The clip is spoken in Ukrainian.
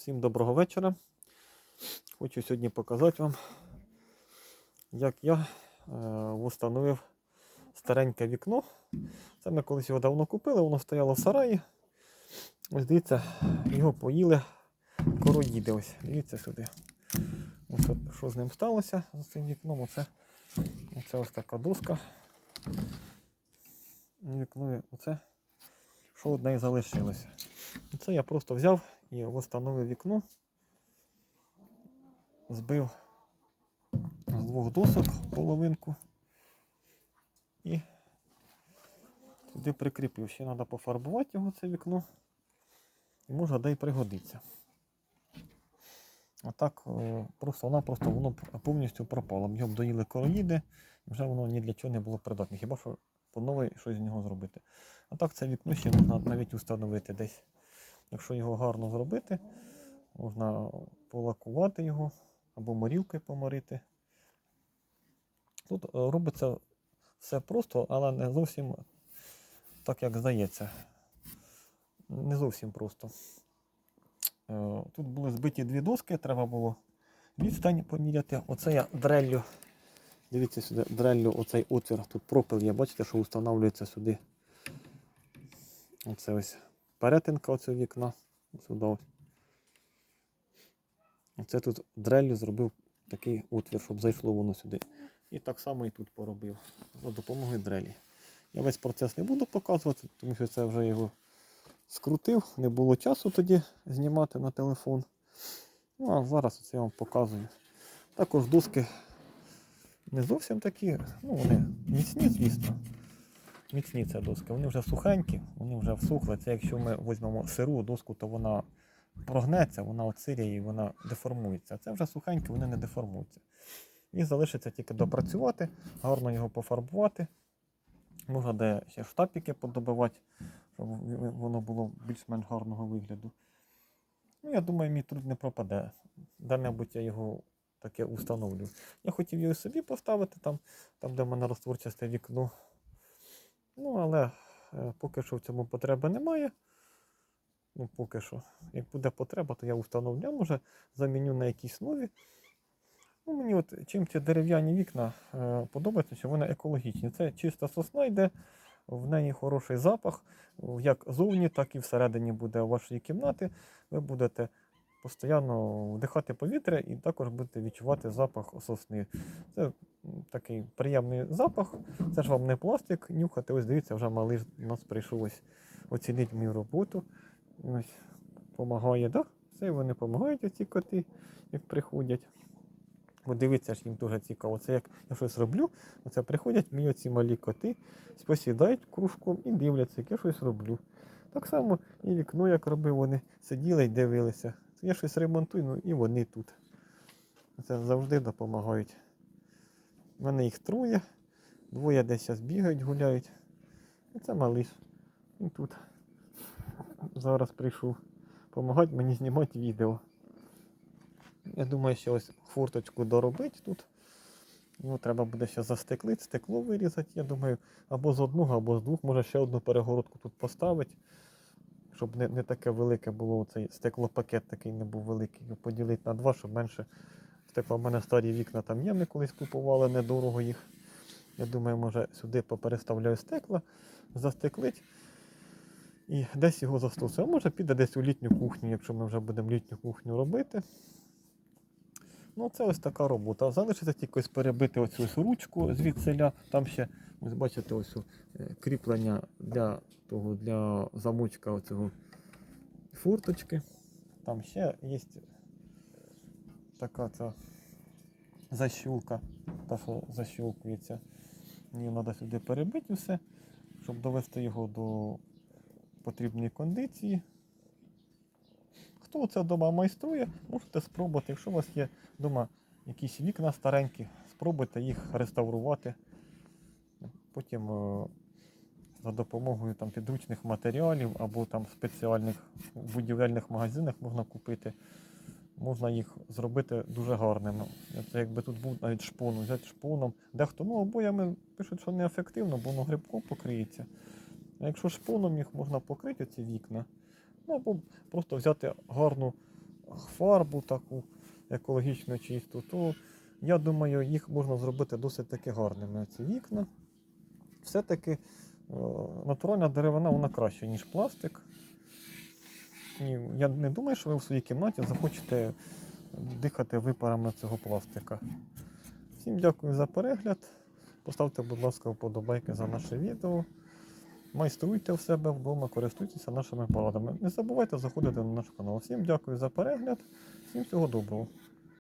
Всім доброго вечора. Хочу сьогодні показати вам, як я е, встановив стареньке вікно. Це ми колись його давно купили, воно стояло в сараї. Ось дивіться, його поїли короїди. Ось, дивіться сюди. Ось що з ним сталося з цим вікном. Оце, оце ось така доска. Вікно, оце, що одне і залишилося. Це я просто взяв і встановив вікно, збив з двох досок половинку і туди прикріпив. Ще треба пофарбувати його це вікно. І може де й пригодиться. А так е, просто вона просто воно повністю пропало. Його б доїли короїди, і вже воно ні для чого не було придатне. Хіба що по новій щось з нього зробити. А так це вікно ще можна навіть установити десь. Якщо його гарно зробити, можна полакувати його або морілкою поморити. Тут е, робиться все просто, але не зовсім так, як здається. Не зовсім просто. Е, Тут були збиті дві доски, треба було відстань поміряти. Оце я дреллю. Дивіться сюди, дреллю оцей отвір. Тут пропил є, бачите, що встановлюється сюди. Оце ось перетинка оцього вікна. Сюди. Оце тут дреллю зробив такий отвір, щоб зайшло воно сюди. І так само і тут поробив. За допомогою дрелі. Я весь процес не буду показувати, тому що це вже його скрутив. Не було часу тоді знімати на телефон. Ну, а зараз це я вам показую. Також доски не зовсім такі, ну вони міцні, звісно. Міцні це доски. Вони вже сухенькі, вони вже всухли. Це якщо ми візьмемо сиру доску, то вона прогнеться, вона оциряє і вона деформується. Це вже сухенькі, вони не деформуються. І залишиться тільки допрацювати, гарно його пофарбувати. Можна де ще штапіки подобивати, щоб воно було більш-менш гарного вигляду. Ну, я думаю, мій труд не пропаде. Де-небудь я його таке установлю. Я хотів його собі поставити там, там де в мене розтворчасте вікно. Ну, але е, поки що в цьому потреби немає. Ну, поки що. Як буде потреба, то я установлю. Може заміню на якісь нові. Ну, мені от чим ці дерев'яні вікна е, подобаються, що вони екологічні. Це чиста сосна йде, в неї хороший запах, як зовні, так і всередині буде вашої кімнати. Ви будете постійно вдихати повітря і також будете відчувати запах сосни. Це такий приємний запах. Це ж вам не пластик нюхати. Ось дивіться, вже малий у нас прийшов оцінити мою роботу. Ось допомагає, да? Це вони допомагають, оці коти, як приходять. От дивіться ж їм дуже цікаво. Це як я щось роблю, оце приходять мені оці малі коти, посідають кружком і дивляться, як я щось роблю. Так само і вікно, як робив, вони сиділи і дивилися. Я щось ремонтую, ну і вони тут. Це завжди допомагають. У мене їх троє, двоє десь бігають, гуляють. І це малиш. І тут зараз прийшов допомагати мені знімати відео. Я думаю, що ось форточку доробити тут. Ну, треба буде ще застеклити, стекло вирізати. Я думаю, або з одного, або з двох. Може ще одну перегородку тут поставити. Щоб не, не таке велике було цей стеклопакет такий не був великий. Поділити на два, щоб менше стекло. У мене старі вікна там є, ми колись купували, недорого їх. Я думаю, може сюди попереставляю стекла, застеклить. І десь його застосую. Може піде десь у літню кухню, якщо ми вже будемо літню кухню робити. Ну, це ось така робота. Залишиться тільки ось перебити оцю ось ручку звідсиля. Там ще, ось бачите, ось е, кріплення для того, для замочка оцього фурточки. Там ще є така ця защілка, та що защілкується. Її треба сюди перебити все, щоб довести його до потрібної кондиції. Хто це вдома майструє, можете спробувати. Якщо у вас є вдома якісь вікна старенькі, спробуйте їх реставрувати. Потім е, за допомогою там, підручних матеріалів або там спеціальних будівельних магазинах можна купити. Можна їх зробити дуже гарними. Це якби тут був навіть шпон, взяти шпоном. Дехто ну, обоями пишуть, що неефективно, бо воно грибком покриється. А якщо шпоном їх можна покрити ці вікна, ну або просто взяти гарну фарбу таку екологічно чисту, то я думаю, їх можна зробити досить таки гарними. Ці вікна. Все-таки натуральна деревина вона краще, ніж пластик. І я не думаю, що ви в своїй кімнаті захочете дихати випарами цього пластика. Всім дякую за перегляд. Поставте, будь ласка, вподобайки за наше відео. Майструйте в себе вдома, користуйтеся нашими порадами. Не забувайте заходити на наш канал. Всім дякую за перегляд, всім всього доброго.